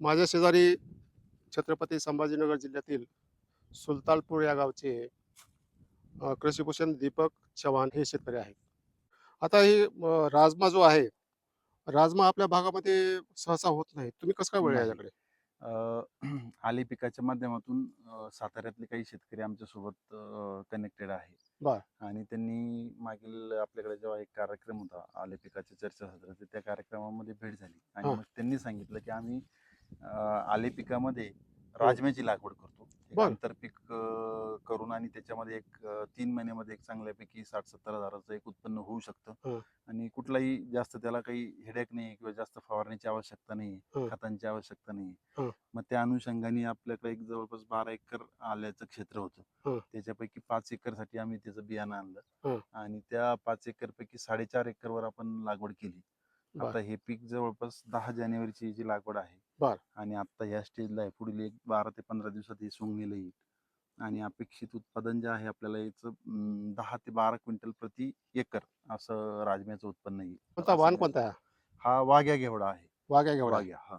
माझ्या शेजारी छत्रपती संभाजीनगर जिल्ह्यातील सुलतानपूर या गावचे कृषीभूषण दीपक चव्हाण हे शेतकरी आहेत आता हे राजमा जो आहे राजमा आपल्या भागामध्ये सहसा होत नाही तुम्ही कसं काय वळ. याच्याकडे आले पिकाच्या माध्यमातून साताऱ्यातले काही शेतकरी आमच्यासोबत कनेक्टेड आहे. आणि त्यांनी मागील आपल्याकडे जेव्हा एक कार्यक्रम होता आले पिकाच्या चर्चासत्र तर त्या कार्यक्रमामध्ये भेट झाली आणि. मग त्यांनी सांगितलं की आम्ही आले पिकामध्ये राजम्याची लागवड करतो. आंतरपीक अ, करून आणि त्याच्यामध्ये एक तीन महिन्यामध्ये एक चांगल्यापैकी साठ सत्तर हजाराचं एक उत्पन्न होऊ शकतं हा. आणि कुठलाही जास्त त्याला काही हेडेक नाही किंवा जास्त फवारण्याची आवश्यकता नाही हा. खतांची आवश्यकता नाही हा. मग त्या अनुषंगाने आपल्याकडे एक जवळपास बारा एकर आल्याचं क्षेत्र हा. होतं त्याच्यापैकी पाच एकरसाठी आम्ही त्याचं बियाणं हा. आणलं आणि त्या पाच एकर पैकी साडेचार एकर वर आपण लागवड केली. आता हे पीक जवळपास दहा जानेवारीची जी लागवड आहे बर. आणि आता ह्या स्टेजला आहे. पुढील एक बारा ते पंधरा दिवसात हे सोंगणीला येईल. आणि अपेक्षित उत्पादन जे आहे आपल्याला याचं अं, दहा ते बारा क्विंटल प्रति एकर असं राजम्याचं उत्पन्न येईल. कोणता वाण मी- कोणता? आहे हा वाघ्या घेवडा आहे. वाघ्या घेवडा. वाघ्या हा.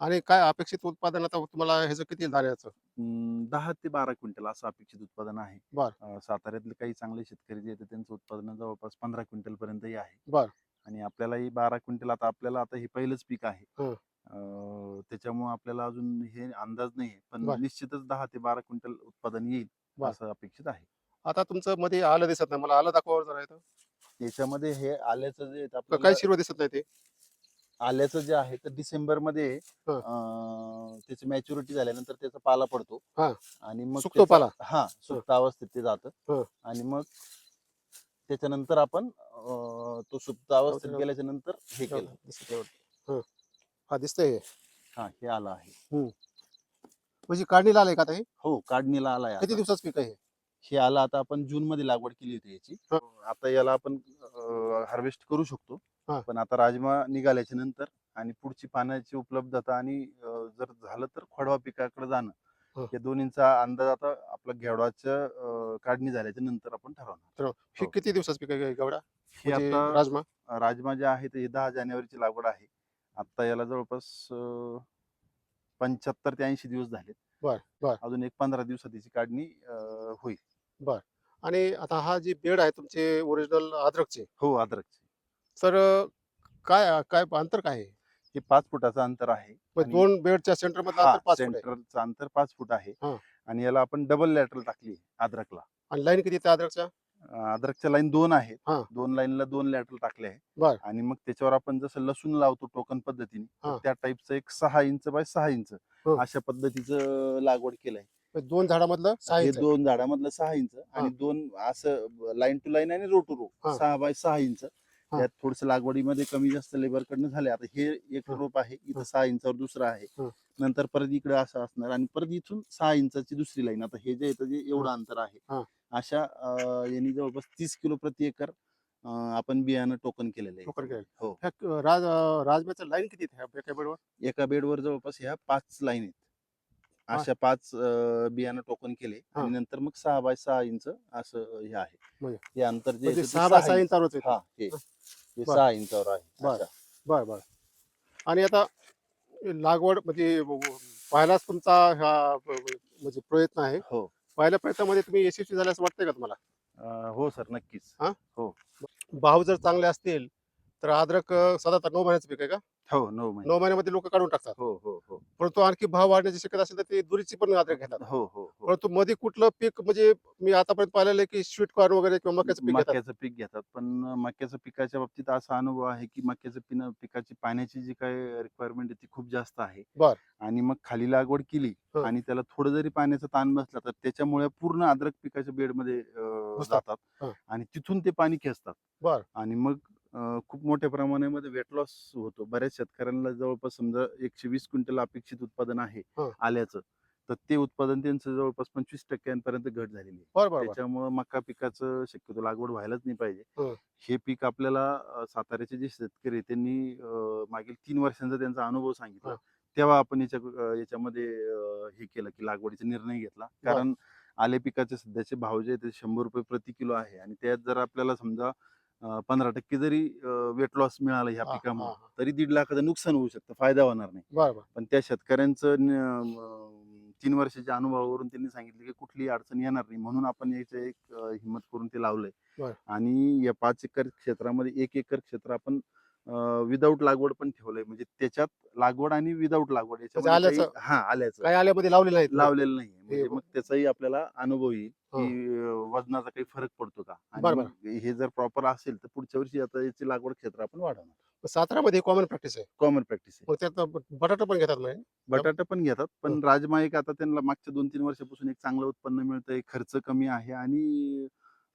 आणि काय अपेक्षित उत्पादन आता तुम्हाला ह्याचं किती अं, दहा ते बारा क्विंटल असं अपेक्षित उत्पादन आहे. बर. अं, साताऱ्यातले काही चांगले शेतकरी जे आहेत त्यांचं उत्पादन जवळपास पंधरा क्विंटल पर्यंतही आहे. बर. आणि आपल्यालाही बारा क्विंटल आता आपल्याला आता हे पहिलंच पीक आहे. हं. त्याच्यामुळे आपल्याला अजून हे अंदाज नाही पण बर. निश्चितच दहा ते बारा क्विंटल उत्पादन येईल बर. असं अपेक्षित आहे आता तुमचं मध्ये आलं दिसत नाही मला आलं दाखवा जरा इथं. याच्यामध्ये हे आल्याचं जे आहे ते का आपल्याला- काही शिरव दिसत नाही ते आल्याचं जे आहे तर डिसेंबरमध्ये हं. अं, त्याची मॅच्युरिटी झाल्यानंतर त्याचा पाला पडतो हा. आणि मग सुकतो त्याचा- पाला? हा सुप्त अवस्थेत ते जातं हं. आणि मग त्याच्यानंतर आपण अं, तो सुप्त अवस्थेत गेल्याच्यानंतर हे केलं वाटतं. हं. हा दिसतंय हे. हा हे आलं आहे म्हणजे काढणीला आलंय का आता हे हो काढणीला आलाय किती आता. दिवसाच पीक आहे हे? हे आलं आता आपण जून मध्ये लागवड केली होती याची हं. आता याला आपण हार्वेस्ट करू शकतो हा. पण आता राजमा निघाल्याच्या नंतर आणि पुढची पाण्याची उपलब्धता आणि अं, जर झालं तर खोडवा पिकाकडे जाणं हं. या दोन्हींचा अंदाज आता आपला घेवडाच्या अं, काढणी झाल्याच्यानंतर आपण ठरवणार हे हो. किती दिवसाच पीक आहे गवडा हे म्हणजे आता राजमा राजमा जे आहे ते दहा जानेवारीची लागवड आहे आता याला जवळपास पंच्याहत्तर ते ऐंशी दिवस झाले बर बर. अजून एक पंधरा दिवसात याची काढणी अं, होईल. बर. आणि आता हा जी बेड आहे तुमचे ओरिजिनल अद्रकचे? हो अद्रक तर अं, काय काय अंतर काय आहे? हे पाच फुटाचं अंतर आहे मग आणि- दोन बेडच्या सेंटर मधलं हा, अंतर पाच फूट आहे. सेंटरचं अंतर पाच फूट आहे हा. आणि याला आपण डबल लॅटरल टाकली अद्रकला. आणि लाईन किती त्या अद्रकच्या? अद्रकच्या लाईन दोन आहेत हा. दोन लाईनला दोन लॅटरल टाकले आहे बर. आणि मग त्याच्यावर आपण जसं लसूण लावतो टोकन पद्धतीने तर. त्या टाईपचं एक सहा इंच बाय सहा इंच हं. अशा पद्धतीचं लागवड केलंय दोन झाडामधलं सहा हे इंच आहे. दोन झाडामधलं सहा इंच आणि दोन असं लाईन टू लाईन आणि रो टू रो हा. सहा बाय सहा इंच. त्यात थोडस लागवडीमध्ये कमी जास्त लेबर कडनं झाले आता हे एक हा. रोप आहे इथं हा. सहा इंचावर दुसरं आहे हा. नंतर परत इकडे असं असणार आणि परत इथून सहा इंचाची दुसरी लाईन आता हे जे येतं जे एवढं अंतर आहे हा. अशा यांनी जवळपास तीस किलो प्रति एकर आपण बियाणं टोकन केलेलं आहे टोकन केलेलं. हो ह्या राज राजम्याचं लाईन किती आहे ह्या एका बेडवर एका बेडवर जवळपास ह्या पाच लाईन आहेत. अशा पाच बियाणं टोकन केले. आणि नंतर मग सहा बाय सहा इंच असं हे आहे म्हणजे- हे अंतर जे म्हणजे सहा बाय सहा सहा इंच. इंचावरच येतं. हा. सहा इंचावर आहे बर. अच्छा. बर बर आणि आता लागवड म्हणजे पहिलाच तुमचा हा म्हणजे प्रयत्न आहे हो पहिल्या प्रयत्नामध्ये तुम्ही यशस्वी झाल्यास वाटतंय का तुम्हाला? अं, हो सर नक्कीच. भाव जर चांगले असतील तर अद्रक साधारणतः नऊ महिन्याचं पीक आहे का? हो नऊ महिने नऊ महिन्यामध्ये लोक काढून टाकतात हो हो हो परंतु आणखी भाव वाढण्याची शक्यता असेल तर ते दुरीची पण अद्रक घेतात हो हो हो परंतु मध्ये कुठलं पीक म्हणजे मी आतापर्यंत पाहिलेलं आहे की स्वीट कॉर्न वगैरे किंवा मक्याचं पीक घेतात मक्याचं पीक घेतात पण मक्याचं पिकाच्या बाबतीत असा अनुभव आहे की मक्याचं पिन पिकाची पाण्याची जी काय रिक्वायरमेंट आहे ती खूप जास्त आहे बर. आणि मग खाली लागवड केली हं. आणि त्याला थोडं जरी पाण्याचा ताण बसला तर त्याच्यामुळे पूर्ण अद्रक पिकाच्या बेडमध्ये अं, घुसतात. जातात हं. आणि तिथून ते पाणी खेचतात बर. आणि मग खूप मोठ्या प्रमाणामध्ये वेट लॉस होतो बऱ्याच शेतकऱ्यांना जवळपास समजा एकशे वीस क्विंटल अपेक्षित उत्पादन आहे हं. आल्याचं तर ते उत्पादन त्यांचं जवळपास पंचवीस टक्क्यांपर्यंत घट झालेली आहे. त्याच्यामुळे मका पिकाचं शक्यतो लागवड व्हायलाच नाही पाहिजे हं. हे पीक आपल्याला अं, साताऱ्याचे जे शेतकरी त्यांनी अं, मागील तीन वर्षांचा त्यांचा अनुभव सांगितला हं. तेव्हा आपण याच्या अं, याच्यामध्ये अं, हे केलं की लागवडीचा निर्णय घेतला कारण आले पिकाचे सध्याचे भाव जे आहेत ते शंभर रुपये प्रति किलो आहे आणि त्यात जर आपल्याला समजा पंधरा टक्के जरी वेट लॉस मिळालं ह्या पिकामुळे. तरी दीड लाखाचं नुकसान होऊ शकतं फायदा होणार नाही पण त्या शेतकऱ्यांचं तीन वर्षाच्या अनुभवावरून त्यांनी सांगितलं की कुठलीही अडचण येणार नाही म्हणून आपण याचं एक हिंमत करून ते लावलंय. आणि या पाच एकर क्षेत्रामध्ये एक एकर क्षेत्र आपण विदाऊट लागवड पण ठेवलंय. म्हणजे त्याच्यात लागवड आणि विदाऊट लागवड याच्यामध्ये आल्याचं- काही- हा आल्याचं. काही आल्यामध्ये लावले नाहीत लावलेलं नाही म्हणजे मग त्याचाही आपल्याला अनुभव येईल. की वजनाचा काही फरक पडतो का? आणि हे जर प्रॉपर असेल तर पुढच्या वर्षी आता याची लागवड क्षेत्र आपण वाढवणार. सातारामध्ये कॉमन प्रॅक्टिस आहे. कॉमन प्रॅक्टिस आहे. त्यात बटाटा पण घेतात म्हणजे बटाटा पण घेतात. पण राजमा एक आता त्यांना मागच्या दोन तीन वर्षापासून एक चांगलं उत्पन्न मिळतंय. खर्च कमी आहे आणि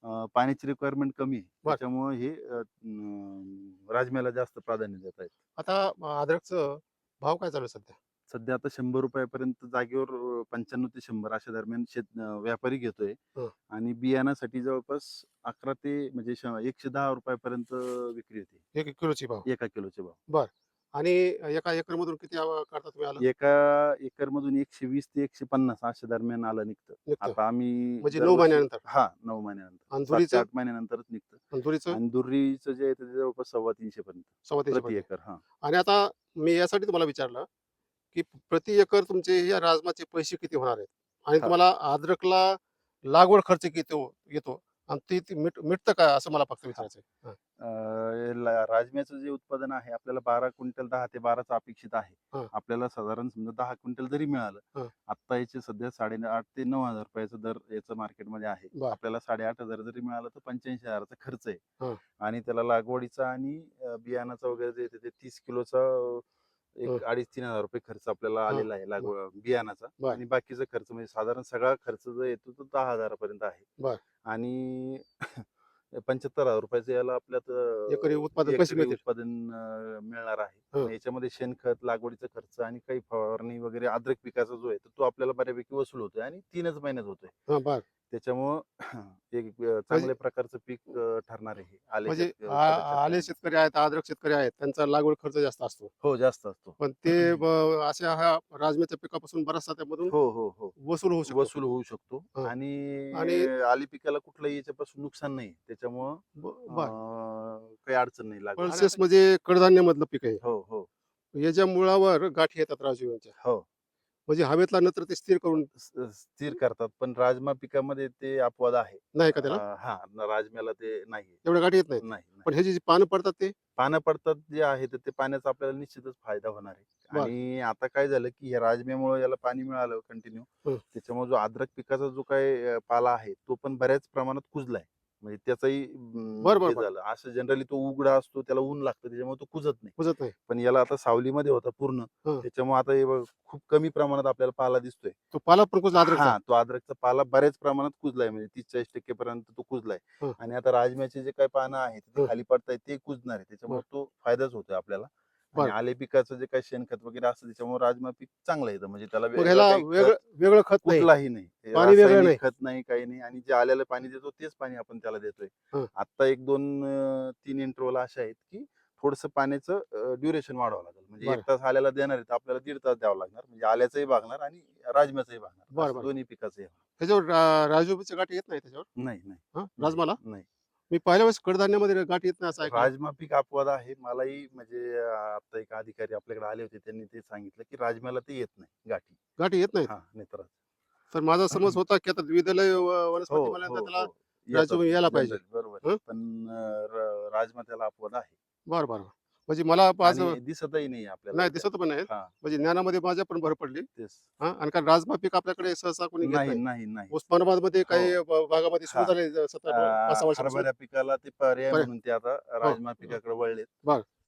पाण्याची रिक्वायरमेंट कमी आहे. बरं. त्याच्यामुळे हे अं, राजम्याला जास्त प्राधान्य देत आहेत. आता अद्रकचं भाव काय चालू आहे सध्या? सध्या आता शंभर रुपयापर्यंत जागेवर अं, पंच्याण्णव ते शंभर अशा दरम्यान शेत अं, व्यापारी घेतोय. हं. आणि बियाण्यासाठी जवळपास अकरा ते म्हणजे श- एकशे दहा रुपयापर्यंत विक्री होते. एक एक किलोची भाव. एका किलोचे भाव. आणि एका एकर मधून किती काढता तुम्ही आलं? एका एकर मधून एकशे वीस ते एकशे पन्नास अशा दरम्यान आलं निघतं. निघतं. आता आम्ही म्हणजे नऊ दरवर्षी- महिन्यानंतर? हा नऊ महिन्यानंतर. सात ते आठ महिन्यानंतरच निघतं. तुरीचं आणि दुर्रीचं जे आहे ते जवळपास सव्वा तीनशे पर्यंत. सव्वा तीनशे प्रति पर्यंत. एकर हा. आणि आता मी यासाठी तुम्हाला विचारलं की प्रति एकर तुमचे या राजमाचे पैसे किती होणार आहेत? आणि हा. तुम्हाला अद्रकला लागवड खर्च किती हो- येतो? आणि ती ती मिट मिटतं का असं मला फक्त विचारायचं आहे. अं, ला- राजम्याचं जे उत्पादन आहे आपल्याला बारा क्विंटल दहा ते बाराचं अपेक्षित आहे हा. आपल्याला साधारण समजा दहा क्विंटल जरी हा. मिळालं आता याचे सध्या साडे आठ ते नऊ हजार रुपयाचा दर याचं मार्केटमध्ये आहे बर. आपल्याला साडेआठ हजार जरी मिळालं तर पंच्याऐंशी हजाराचा खर्च हा. आहे आणि त्याला लागवडीचा आणि अं, बियाणाचा वगैरे जे येते ते तीस किलोचा अं, एक हं. अडीच तीन हजार रुपये खर्च आपल्याला. आलेला आहे लागवड बियाणाचा. आणि बाकीचा खर्च म्हणजे साधारण सगळा खर्च जो येतो तो दहा हजारापर्यंत आहे. आणि पंच्याहत्तर हजार रुपयाचं याला आपल्यात उत्पादन उत्पादन मिळणार आहे हं. याच्यामध्ये शेणखत लागवडीचा खर्च आणि काही फवारणी वगैरे अद्रक पिकाचा जो आहे तो आपल्याला बऱ्यापैकी वसूल होतोय आणि तीनच महिन्यात होतोय त्याच्यामुळं एक अं, चांगल्या प्रकारचं पीक ठरणार आहे. आले म्हणजे आ- आले. शेतकरी आहेत अद्रक शेतकरी आहेत त्यांचा लागवड खर्च जास्त असतो. हो जास्त असतो. पण ते ब- अशा ह्या राजम्याच्या पिकापासून बराचसा त्यामधून हो हो हो. वसूल होऊ शकतो. वसूल होऊ शकतो. हं. आणि आणि- आली पिकाला कुठलंही याच्यापासून नुकसान नाही. त्याच्यामुळं ब- बर. अं, काही अडचण नाही लागत. पल्सेस म्हणजे कडधान्य मधलं पीक आहे. हो हो. याच्या मुळावर गाठी येतात राजू यांच्या हो. म्हणजे हवेतला नत्र ते स्थिर करून स्थिर करतात पण राजमा पिकामध्ये ते अपवाद आहे. नाही का त्याला? अं, हा न- राजम्याला ते नाही एवढ्या गाठी येत नाही नाही. पण ह्याची जी पानं पडतात ते? पानं पडतात जे आहे तर ते पाण्याचा आपल्याला निश्चितच फायदा होणार आहे. बर. आणि आता काय झालं की या राजम्यामुळे याला पाणी मिळालं कंटिन्यू. हं. त्याच्यामुळे जो अद्रक पिकाचा जो काय अं, पाला आहे तो पण बऱ्याच प्रमाणात कुजलाय. म्हणजे त्याचाही अं, बर, बर, हे बर. झालं. असं जनरली तो उघडा असतो त्याला ऊन लागतं त्याच्यामुळे तो कुजत नाही. कुजत नाही. पण याला आता सावलीमध्ये होता पूर्ण. हं. त्याच्यामुळे आता हे बघ, खूप कमी प्रमाणात आपल्याला पाला दिसतोय. तो पाला पण कुजला अद्रकचा? हा तो अद्रकचा पाला बऱ्याच प्रमाणात कुजलाय म्हणजे तीस चाळीस टक्के पर्यंत तो कुजलाय. हं. आणि आता राजम्याचे जे काही पानं आहेत ते हं. खाली पडतायत ते कुजणार आहे. त्याच्यामुळे तो फायदाच होतोय आपल्याला. आणि. आले पिकाचं जे काही शेणखत वगैरे असतं त्याच्यामुळे राजमा पीक चांगलं येतं. म्हणजे त्याला वेगळं खत वेगळं कुठलाही नाही. पाणी वेगळं. खत नाही काही नाही. आणि जे आलेलं पाणी देतो तेच पाणी आपण त्याला देतोय. आता एक दोन तीन इंटरवल अशा आहेत की थोडस पाण्याचं ड्युरेशन वाढवावं लागेल. म्हणजे. एक तास आल्याला देणार आहे तर आपल्याला दीड तास द्यावं लागणार. म्हणजे आल्याचंही भागणार आणि राजम्याचंही भागणार. दोन्ही पिकाचंही त्याच्यावर राजूच्या गाठी येत नाही त्याच्यावर? नाही नाही. राजमाला? नाही. मी पहिल्या वेळेस कडधान्यामध्ये गाठी येत नाही असं ऐकलं. राजमा पीक अपवाद आहे. मलाही म्हणजे अं, आता एक अधिकारी आपल्याकडे आले होते. त्यांनी ते सांगितलं की राजम्याला ते येत नाही गाठी. गाठी येत नाही हा नेत्र तर माझा समज होता की आता द्विदलय व- वनस्पती म्हणल्यानंतर त्याला येतात यायला पाहिजे. बरोबर. हं? पण अं, र- राजमा त्याला अपवाद आहे. बरं बरं. म्हणजे मला आज आणि दिसतही नाही आपल्याला नाही. दिसत पण नाही हा. म्हणजे ज्ञानामध्ये माझ्या पण भर पडली. तेच. हा आणि कारण राजमा पीक आपल्याकडे सहसा कोणी घेत नाही नाही. नाही नाही. उस्मानाबादमध्ये काही ब- भागामध्ये सुरू हा. झाले सतरा अं, पाच सहा वर्षापासून हरभरा पिकाला ते पर्याय. म्हणून ते आता राजमा पिकाकडे वळलेत. बर.